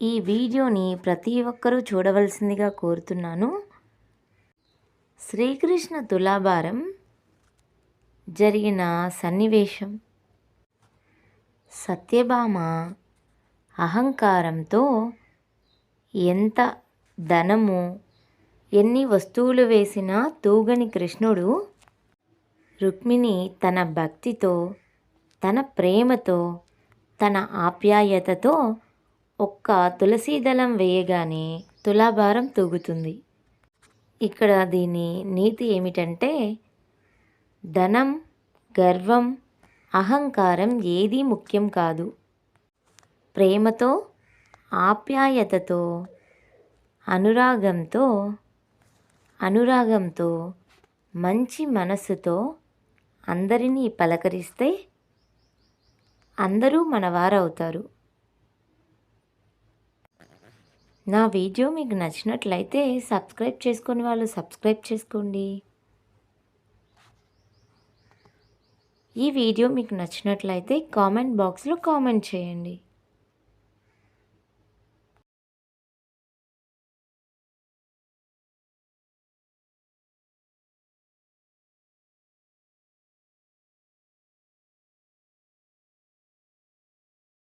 ఈ వీడియోని ప్రతి ఒక్కరూ చూడవలసిందిగా కోరుతున్నాను. శ్రీకృష్ణ తులాభారం జరిగిన సన్నివేశం. సత్యభామ అహంకారంతో ఎంత ధనము ఎన్ని వస్తువులు వేసినా తూగని కృష్ణుడు రుక్మిణి తన భక్తితో తన ప్రేమతో తన ఆప్యాయతతో ఒక్క తులసీ దళం వేయగానే తులాభారం తూగుతుంది. ఇక్కడ దీని నీతి ఏమిటంటే ధనం గర్వం అహంకారం ఏదీ ముఖ్యం కాదు. ప్రేమతో ఆప్యాయతతో అనురాగంతో అనురాగంతో మంచి మనస్సుతో అందరినీ పలకరిస్తే అందరూ మనవారవుతారు. నా వీడియో మీకు నచ్చినట్లయితే సబ్స్క్రైబ్ చేసుకుని వాళ్ళు సబ్స్క్రైబ్ చేసుకోండి. ఈ వీడియో మీకు నచ్చినట్లయితే కామెంట్ బాక్స్లో కామెంట్ చేయండి.